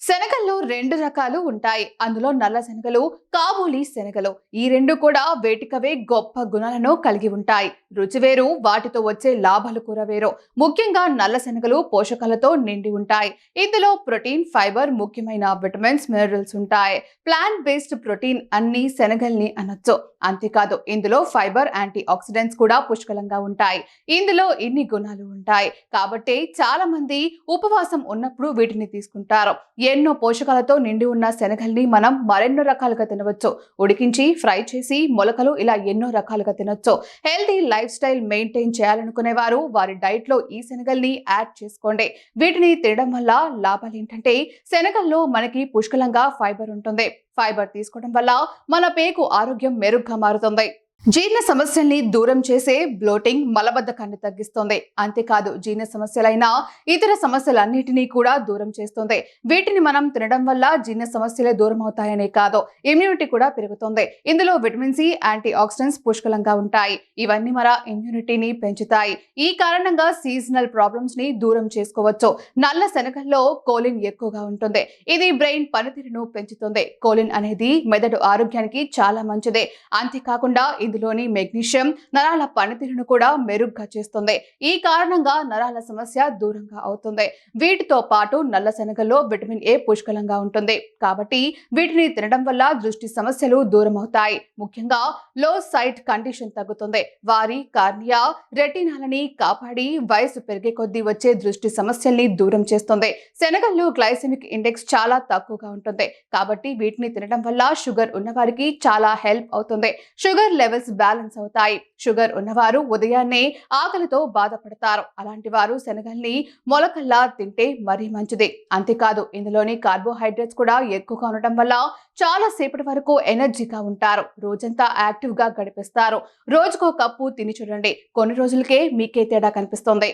శనగల్లో రెండు రకాలు ఉంటాయి. అందులో నల్ల శనగలు కాబూలి శనగలు. ఈ రెండు కూడా వేటికవే గొప్ప గుణాలను కలిగి ఉంటాయి. రుచి వేరు వాటితో వచ్చే లాభాలు కూడా వేరు. ముఖ్యంగా నల్ల శనగలు పోషకాలతో నిండి ఉంటాయి. ఇందులో ప్రోటీన్ ఫైబర్ ముఖ్యమైన విటమిన్స్ మినరల్స్ ఉంటాయి. ప్లాంట్ బేస్డ్ ప్రోటీన్ అన్ని శనగల్ని అనొచ్చు. అంతేకాదు ఇందులో ఫైబర్ యాంటీ ఆక్సిడెంట్స్ కూడా పుష్కలంగా ఉంటాయి. ఇందులో ఇన్ని గుణాలు ఉంటాయి. కాబట్టి చాలా మంది ఉపవాసం ఉన్నప్పుడు వీటిని తీసుకుంటారు. ఎన్నో పోషకాలతో నిండి ఉన్న శనగల్ని మనం మరెన్నో రకాలుగా తినవచ్చు. ఉడికించి ఫ్రై చేసి మొలకలు ఇలా ఎన్నో రకాలుగా తినొచ్చు. హెల్తీ లైఫ్ స్టైల్ మెయింటైన్ చేయాలనుకునే వారు వారి డైట్లో ఈ శనగల్ని యాడ్ చేసుకోండి. వీటిని తినడం వల్ల లాభాలు ఏంటంటే శనగల్లో మనకి పుష్కలంగా ఫైబర్ ఉంటుంది. ఫైబర్ తీసుకోవడం వల్ల మన పేకు ఆరోగ్యం మెరుగ్గా మారుతుంది. జీర్ణ సమస్యల్ని దూరం చేసే బ్లోటింగ్ మలబద్ధకాన్ని తగ్గిస్తుంది. అంతేకాదు జీర్ణ సమస్యలైన ఇతర సమస్యలన్నిటినీ కూడా దూరం చేస్తుంది. వీటిని మనం తినడం వల్ల జీర్ణ సమస్యలే దూరం అవుతాయనే కాదు. ఇమ్యూనిటీ కూడా పెరుగుతుంది. ఇందులో విటమిన్ సి యాంటీ ఆక్సిడెంట్స్ పుష్కలంగా ఉంటాయి. ఇవన్నీ మన ఇమ్యూనిటీని పెంచుతాయి. ఈ కారణంగా సీజనల్ ప్రాబ్లమ్స్ని దూరం చేసుకోవచ్చు. నల్ల శనగల్లో కోలిన్ ఎక్కువగా ఉంటుంది. ఇది బ్రెయిన్ పనితీరును పెంచుతుంది. కోలిన్ అనేది మెదడు ఆరోగ్యానికి చాలా మంచిది. అంతేకాకుండా ఇందులోని మెగ్నీషియం నరాల పనితీరును కూడా మెరుగ్గా చేస్తుంది. ఈ కారణంగా నరాల సమస్య దూరంగా అవుతుంది. వీటితో పాటు నల్ల శనగలో విటమిన్ ఏ పుష్కలంగా ఉంటుంది. కాబట్టి వీటిని తినడం వల్ల దృష్టి సమస్యలు దూరం అవుతాయి ముఖ్యంగా లో సైట్ కండిషన్ తగ్గుతుంది. వారి కార్నియా రెటినాలని కాపాడి వయసు పెరిగే కొద్దీ వచ్చే దృష్టి సమస్యల్ని దూరం చేస్తుంది. శనగల్లో గ్లైసెమిక్ ఇండెక్స్ చాలా తక్కువగా ఉంటుంది. కాబట్టి వీటిని తినడం వల్ల షుగర్ ఉన్నవారికి చాలా హెల్ప్ అవుతుంది. షుగర్ లెవెల్స్ బ్యాలెన్స్ అవుతాయి. షుగర్ ఉన్నవారు ఉదయాన్నే ఆకలితో బాధపడతారు. అలాంటి వారు శనగల్ని మొలకల్లా తింటే మరీ మంచిది. అంతేకాదు ఇందులోని కార్బోహైడ్రేట్స్ కూడా ఎక్కువగా ఉండటం వల్ల చాలా సేపటి వరకు ఎనర్జీగా ఉంటారు. రోజంతా యాక్టివ్గా గడిపిస్తారు. రోజుకో కప్పు తిని చూడండి. కొన్ని రోజులకే మీకే తేడా కనిపిస్తుంది.